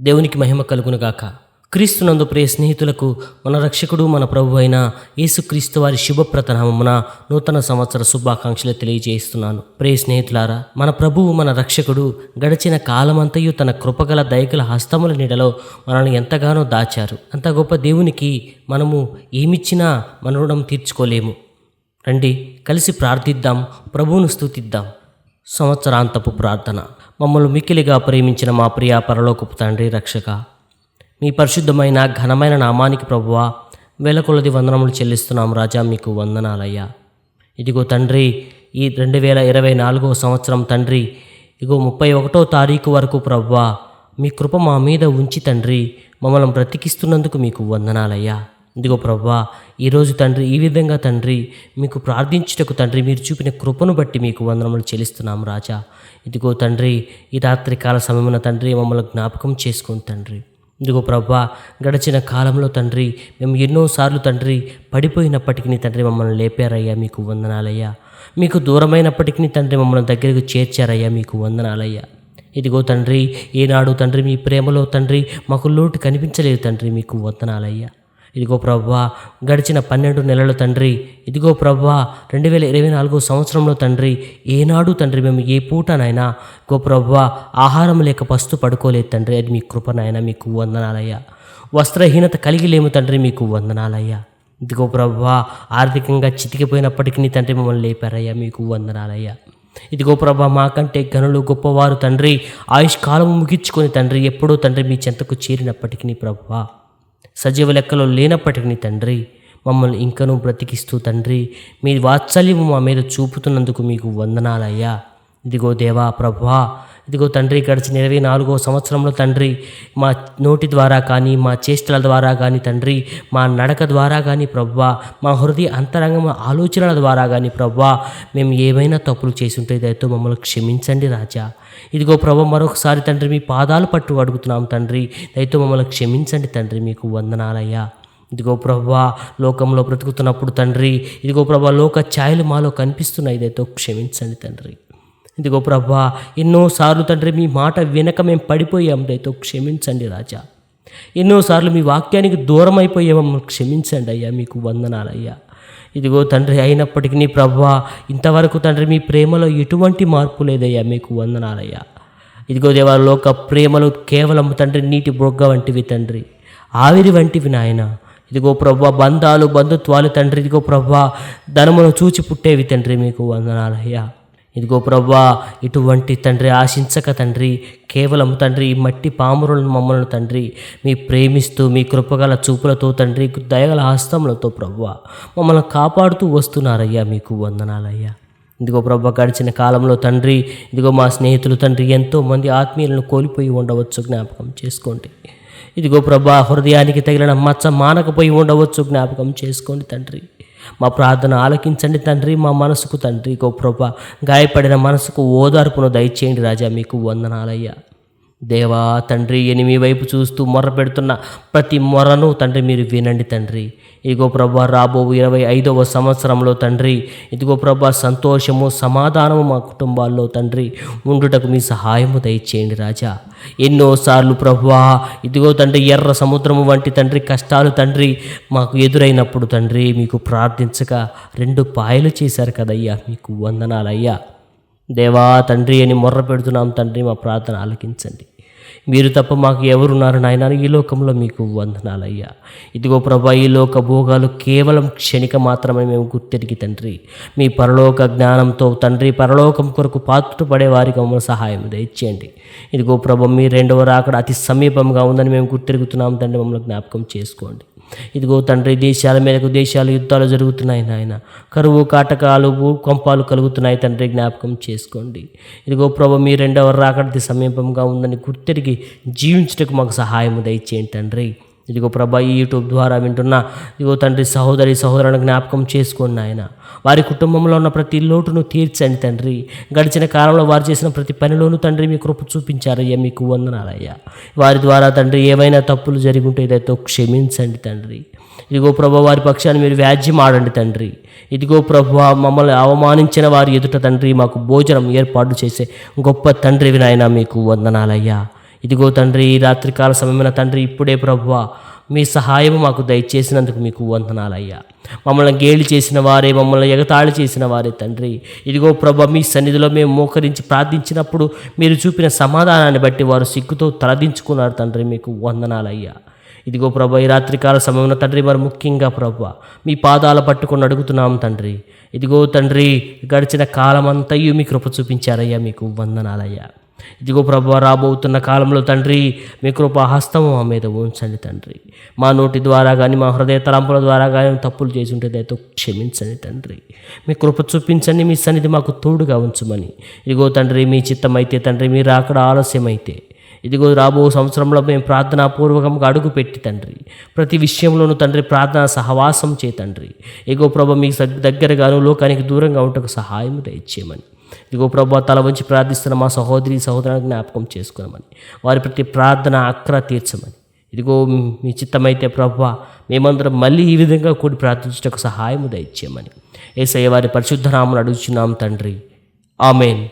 దేవునికి మహిమ కలుగునుగాక. క్రీస్తునందు ప్రియ స్నేహితులకు మన రక్షకుడు మన ప్రభు అయిన యేసుక్రీస్తు వారి శుభప్రతనామమున నూతన సంవత్సర శుభాకాంక్షలు తెలియజేస్తున్నాను. ప్రియ స్నేహితులారా మన ప్రభువు మన రక్షకుడు గడిచిన కాలమంతయు తన కృపగల దయగల హస్తముల నీడలో మనల్ని ఎంతగానో దాచారు. అంత గొప్ప దేవునికి మనము ఏమిచ్చినా మన రుణం తీర్చుకోలేము. రండి కలిసి ప్రార్థిద్దాం ప్రభువును స్థుతిద్దాం సంవత్సరాంతపు ప్రార్థన. మమ్మల్ని మిక్కిలిగా ప్రేమించిన మా ప్రియ పరలోకపు తండ్రి రక్షక మీ పరిశుద్ధమైన ఘనమైన నామానికి ప్రభువా వేల కొలది వందనములు చెల్లిస్తున్నాం రాజా మీకు వందనాలయ్యా. ఇదిగో తండ్రి ఈ రెండు వేల ఇరవై నాలుగో సంవత్సరం తండ్రి ఇదిగో ముప్పై ఒకటో తారీఖు వరకు ప్రభువా మీ కృప మా మీద ఉంచి తండ్రి మమ్మల్ని బ్రతికిస్తున్నందుకు మీకు వందనాలయ్యా. ఇదిగో ప్రభా ఈరోజు తండ్రి ఈ విధంగా తండ్రి మీకు ప్రార్థించుటకు తండ్రి మీరు చూపిన కృపను బట్టి మీకు వందనములు చెల్లిస్తున్నాం రాజా. ఇదిగో తండ్రి ఈ రాత్రి కాల సమయమున తండ్రి మమ్మల్ని జ్ఞాపకం చేసుకుని తండ్రి. ఇదిగో ప్రభా గడిచిన కాలంలో తండ్రి మేము ఎన్నోసార్లు తండ్రి పడిపోయినప్పటికీ తండ్రి మమ్మల్ని లేపారయ్యా మీకు వందనాలయ్యా. మీకు దూరమైనప్పటికీ తండ్రి మమ్మల్ని దగ్గరకు చేర్చారయ్యా మీకు వందనాలయ్యా. ఇదిగో తండ్రి ఈనాడు తండ్రి మీ ప్రేమలో తండ్రి మాకు లోటు కనిపించలేదు తండ్రి మీకు వందనాలయ్యా. ఇదిగో ప్రవ్వా గడిచిన పన్నెండు నెలల తండ్రి. ఇదిగో ప్రవ్వా రెండు వేల ఇరవై నాలుగో సంవత్సరంలో తండ్రి ఏనాడు తండ్రి మేము ఏ పూటనైనా గో ప్రవ్వా ఆహారం లేక పస్తు పడుకోలేదు తండ్రి అది మీ కృపనైనా మీకు వందనాలయ్యా. వస్త్రహీనత కలిగి లేము తండ్రి మీకు వందనాలయ్యా. ఇదిగో ప్రవ్వా ఆర్థికంగా చితికిపోయినప్పటికీ తండ్రి మమ్మల్ని లేపారయ్యా మీకు వందనాలయ్యా. ఇదిగో ప్రభా మాకంటే గనులు గొప్పవారు తండ్రి ఆయుష్ కాలం ముగించుకొని తండ్రి ఎప్పుడో తండ్రి మీ చెంతకు చేరినప్పటికీ ప్రభా. సజీవ లెక్కలో లేనప్పటికీ తండ్రి మమ్మల్ని ఇంకనూ బ్రతికిస్తూ తండ్రి మీ వాత్సల్యము మా మీద చూపుతున్నందుకు మీకు వందనాలయ్యా. ఇదిగో దేవా ప్రభా ఇదిగో తండ్రి గడిచిన ఇరవై నాలుగో సంవత్సరంలో తండ్రి మా నోటి ద్వారా కానీ మా చేష్టల ద్వారా కానీ తండ్రి మా నడక ద్వారా కానీ ప్రవ్వా మా హృదయ అంతరంగం ఆలోచనల ద్వారా కానీ ప్రవ్వా మేము ఏమైనా తప్పులు చేసి ఉంటే దయతో మమ్మల్ని క్షమించండి రాజా. ఇదిగో ప్రభు మరొకసారి తండ్రి మీ పాదాలు పట్టు అడుగుతున్నాం తండ్రి దయతో మమ్మల్ని క్షమించండి తండ్రి మీకు వందనాలయ్యా. ఇదిగో ప్రభా లోకంలో బ్రతుకుతున్నప్పుడు తండ్రి ఇదిగో ప్రభా లోక ఛాయలు మాలో కనిపిస్తున్నాయి దయతో క్షమించండి తండ్రి. ఇదిగో ప్రభా ఎన్నోసార్లు తండ్రి మీ మాట వెనక మేము పడిపోయాం. దయతో క్షమించండి రాజా. ఎన్నోసార్లు మీ వాక్యానికి దూరం అయిపోయాము క్షమించండి అయ్యా మీకు వందనాలయ్యా. ఇదిగో తండ్రి అయినప్పటికీ ప్రభా ఇంతవరకు తండ్రి మీ ప్రేమలో ఎటువంటి మార్పు లేదయ్యా మీకు వందనాలయ్యా. ఇదిగో దేవా లోక ప్రేమలు కేవలం తండ్రి నీటి బొగ్గ వంటివి తండ్రి ఆవిరి వంటివి నాయన. ఇదిగో ప్రభా బంధాలు బంధుత్వాలు తండ్రి ఇదిగో ప్రభా ధనమును చూచి పుట్టేవి తండ్రి మీకు వందనాలయ్యా. ఇదిగో ప్రవ్వా ఇటువంటి తండ్రి ఆశించక తండ్రి కేవలం తండ్రి ఈ మట్టి పామురులను మమ్మల్ని తండ్రి మీ ప్రేమిస్తూ మీ కృపగల చూపులతో తండ్రి దయగల హస్తములతో ప్రవ్వా మమ్మల్ని కాపాడుతూ వస్తున్నారయ్యా మీకు వందనాలయ్యా. ఇదిగో ప్రభ గడిచిన కాలంలో తండ్రి ఇదిగో మా స్నేహితులు తండ్రి ఎంతోమంది ఆత్మీయులను కోల్పోయి ఉండవచ్చు జ్ఞాపకం చేసుకోండి. ఇదిగో ప్రభా హృదయానికి తగిలిన మచ్చ మానకపోయి ఉండవచ్చు జ్ఞాపకం చేసుకోండి తండ్రి. మా ప్రార్థన ఆలకించండి తండ్రి మా మనసుకు తండ్రి గో గాయపడిన మనసుకు ఓదార్పును దయచేయండి రాజా మీకు వందనాలయ్యా. దేవా తండ్రి అని మీ వైపు చూస్తూ మొర్ర పెడుతున్న ప్రతి మొరను తండ్రి మీరు వినండి తండ్రి. ఇదిగో ప్రభా రాబో ఇరవై ఐదవ సంవత్సరంలో తండ్రి ఇదిగో ప్రభా సంతోషము సమాధానము మా కుటుంబాల్లో తండ్రి ఉండుటకు మీ సహాయము దయచేయండి రాజా. ఎన్నోసార్లు ప్రభువా ఇదిగో తండ్రి ఎర్ర సముద్రము వంటి తండ్రి కష్టాలు తండ్రి మాకు ఎదురైనప్పుడు తండ్రి మీకు ప్రార్థించక రెండు పాయలు చేశారు కదయ్యా మీకు వందనాలయ్యా. దేవా తండ్రి అని మొర్ర పెడుతున్నాం తండ్రి మా ప్రార్థన ఆలకించండి. మీరు తప్ప మాకు ఎవరున్నారు నాయన? ఈ లోకంలో మీకు వందనాలయ్యా. ఇదిగో ప్రభా ఈ లోక భోగాలు కేవలం క్షణిక మాత్రమే మేము గుర్తెరిగి తండ్రి. మీ పరలోక జ్ఞానంతో తండ్రి పరలోకం కొరకు పాత్ర పడే వారికి మమ్మల్ని సహాయం దయచేయండి. ఇదిగో ప్రభ మీ రెండవ రాకడ అతి సమీపంగా ఉందని మేము గుర్తెరుగుతున్నాం తండ్రి మమ్మల్ని జ్ఞాపకం చేసుకోండి. ఇదిగో తండ్రి దేశాల మేరకు దేశాలు యుద్ధాలు జరుగుతున్నాయి నాయన. కరువు కాటకాలు భూకంపాలు కలుగుతున్నాయి తండ్రి జ్ఞాపకం చేసుకోండి. ఇదిగో ప్రభు మీ రెండవ రాకడిది సమీపంగా ఉందని గుర్తెరిగి జీవించటకు మాకు సహాయం దయచేయండి తండ్రి. ఇదిగో ప్రభా ఈ యూట్యూబ్ ద్వారా వింటున్న ఇదిగో తండ్రి సహోదరి సహోదరుని జ్ఞాపకం చేసుకోండి నాయన. వారి కుటుంబంలో ఉన్న ప్రతి లోటును తీర్చండి తండ్రి. గడిచిన కాలంలో వారు చేసిన ప్రతి పనిలోనూ తండ్రి మీ కృప చూపించారయ్యా మీకు వందనాలయ్యా. వారి ద్వారా తండ్రి ఏమైనా తప్పులు జరిగి ఉంటే దయతో క్షమించండి తండ్రి. ఇదిగో ప్రభు వారి పక్షాన్ని మీరు వ్యాజ్యం ఆడండి తండ్రి. ఇదిగో ప్రభు మమ్మల్ని అవమానించిన వారి ఎదుట తండ్రి మాకు భోజనం ఏర్పాటు చేసే గొప్ప తండ్రి వినాయన మీకు వందనాలయ్యా. ఇదిగో తండ్రి ఈ రాత్రికాల సమయమైన తండ్రి ఇప్పుడే ప్రభువా మీ సహాయం మాకు దయచేసినందుకు మీకు వందనాలయ్యా. మమ్మల్ని గేలి చేసిన వారే మమ్మల్ని ఎగతాళి చేసిన వారే తండ్రి. ఇదిగో ప్రభ మీ సన్నిధిలో మేము మోకరించి ప్రార్థించినప్పుడు మీరు చూపిన సమాధానాన్ని బట్టి వారు సిగ్గుతో తలదించుకున్నారు తండ్రి మీకు వందనాలయ్యా. ఇదిగో ప్రభ ఈ రాత్రికాల సమయంలో తండ్రి మరి ముఖ్యంగా ప్రభ మీ పాదాలు పట్టుకొని అడుగుతున్నాం తండ్రి. ఇదిగో తండ్రి గడిచిన కాలమంతయు మీ కృప చూపించారయ్యా మీకు వందనాలయ్యా. ఇదిగో ప్రభు రాబోతున్న కాలంలో తండ్రి మీ కృప హస్తము మా మీద ఉంచండి తండ్రి. మా నోటి ద్వారా కానీ మా హృదయ తలంపుల ద్వారా కానీ తప్పులు చేసి ఉంటే దయతో క్షమించండి తండ్రి. మీ కృప చూపించండి మీ సన్నిధి మాకు తోడుగా ఉంచమని. ఇదిగో తండ్రి మీ చిత్తమైతే తండ్రి మీరు అక్కడ ఆలస్యమైతే. ఇదిగో రాబో సంవత్సరంలో మేము ప్రార్థనాపూర్వకంగా అడుగుపెట్టి తండ్రి. ప్రతి విషయంలోనూ తండ్రి ప్రార్థన సహవాసం చే తండ్రి. ఎగో ప్రభ మీకు దగ్గరగాను లోకానికి దూరంగా ఉంటకు సహాయం దయచేయమని. ఇదిగో ప్రభు తల వంచి ప్రార్థిస్తున్న మా సహోదరి సహోదరానికి జ్ఞాపకం చేసుకున్నామని వారి ప్రతి ప్రార్థన అక్ర తీర్చమని. ఇదిగో మీ చిత్తమైతే ప్రభు మేమందరం మళ్ళీ ఈ విధంగా కూడి ప్రార్థించటకు సహాయం దయచేయమని. ఏసయ్య వారి పరిశుద్ధ నామను అడుగుచున్నాం తండ్రి. ఆమెన్.